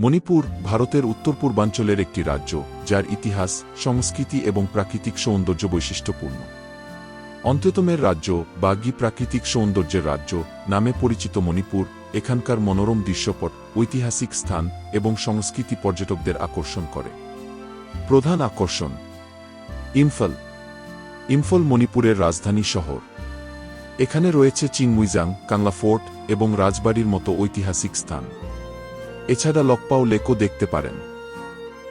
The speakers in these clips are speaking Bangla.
মণিপুর ভারতের উত্তর পূর্বাঞ্চলের একটি রাজ্য, যার ইতিহাস, সংস্কৃতি এবং প্রাকৃতিক সৌন্দর্য বৈশিষ্ট্যপূর্ণ। অন্ত্যতমের রাজ্য বাগি প্রাকৃতিক সৌন্দর্যের রাজ্য নামে পরিচিত মণিপুর, এখানকার মনোরম দৃশ্যপট, ঐতিহাসিক স্থান এবং সংস্কৃতি পর্যটকদের আকর্ষণ করে। প্রধান আকর্ষণ, ইম্ফল। ইম্ফল মণিপুরের রাজধানী শহর। এখানে রয়েছে চিংমুইজাং কাংলা ফোর্ট এবং রাজবাড়ির মতো ঐতিহাসিক স্থান। এছাড়া লকপাও লেকও দেখতে পারেন।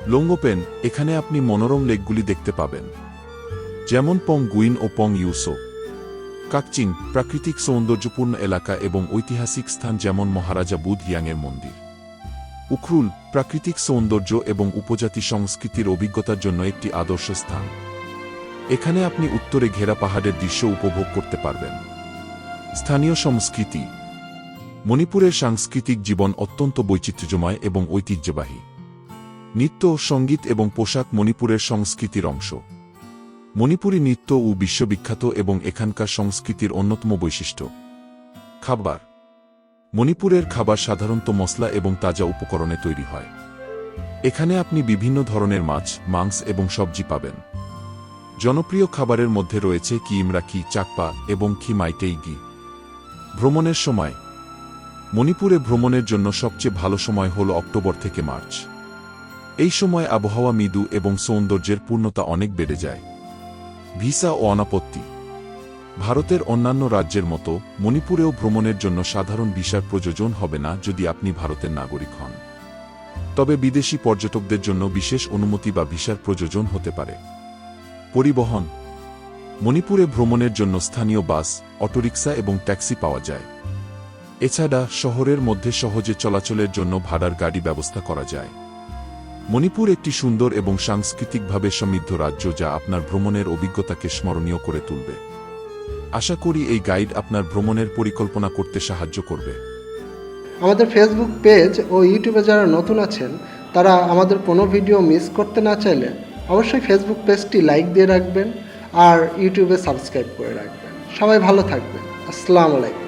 লোঙ্গোপেন, এখানে আপনি মনোরম লেকগুলি দেখতে পাবেন। যেমন পং গুইন ও পং ইউসো। কাকচিং প্রাকৃতিক সৌন্দর্যপূর্ণ এলাকা এবং ঐতিহাসিক স্থান যেমন মহারাজা বুধ ইয়াংয়ের মন্দির। উখরুল, প্রাকৃতিক সৌন্দর্য এবং উপজাতি সংস্কৃতির অভিজ্ঞতার জন্য একটি আদর্শ স্থান। এখানে আপনি উত্তরে ঘেরা পাহাড়ের দৃশ্য উপভোগ করতে পারবেন। স্থানীয় সংস্কৃতি মণিপুরের সাংস্কৃতিক জীবন অত্যন্ত বৈচিত্র্যময় এবং ঐতিহ্যবাহী। নৃত্য, সংগীত এবং পোশাক মণিপুরের সংস্কৃতির অংশ। মণিপুরী নৃত্য ও বিশ্ববিখ্যাত এবং এখানকার সংস্কৃতির অন্যতম বৈশিষ্ট্য। খাবার। মণিপুরের খাবার সাধারণত মশলা এবং তাজা উপকরণে তৈরি হয়। এখানে আপনি বিভিন্ন ধরনের মাছ, মাংস এবং সবজি পাবেন। জনপ্রিয় খাবারের মধ্যে রয়েছে কিমরাকি চাকপা এবং খিমাইটেই গি ভ্রমণের সময় মণিপুরে ভ্রমণের জন্য সবচেয়ে ভালো সময় হল অক্টোবর থেকে মার্চ। এই সময় আবহাওয়া মৃদু এবং সৌন্দর্যের পূর্ণতা অনেক বেড়ে যায়। ভিসা ও অনাপত্তি। ভারতের অন্যান্য রাজ্যের মতো মণিপুরেও ভ্রমণের জন্য সাধারণ ভিসার প্রয়োজন হবে না যদি আপনি ভারতের নাগরিক হন। তবে বিদেশি পর্যটকদের জন্য বিশেষ অনুমতি বা ভিসার প্রয়োজন হতে পারে। পরিবহন। মণিপুরে ভ্রমণের জন্য স্থানীয় বাস, অটোরিকশা এবং ট্যাক্সি পাওয়া যায়। এছাড়া শহরের মধ্যে সহজে চলাচলের জন্য ভাড়ার গাড়ি ব্যবস্থা করা যায়। মণিপুর একটি সুন্দর এবং সাংস্কৃতিকভাবে সমৃদ্ধ রাজ্য যা আপনার ভ্রমণের অভিজ্ঞতাকে স্মরণীয় করে তুলবে। আশা করি এই গাইড আপনার ভ্রমণের পরিকল্পনা করতে সাহায্য করবে। আমাদের ফেসবুক পেজ ও ইউটিউবে যারা নতুন আছেন, তারা আমাদের কোনো ভিডিও মিস করতে না চাইলে অবশ্যই ফেসবুক পেজটি লাইক দিয়ে রাখবেন আর ইউটিউবে সাবস্ক্রাইব করে রাখবেন। সবাই ভালো থাকবেন। আসসালামু আলাইকুম।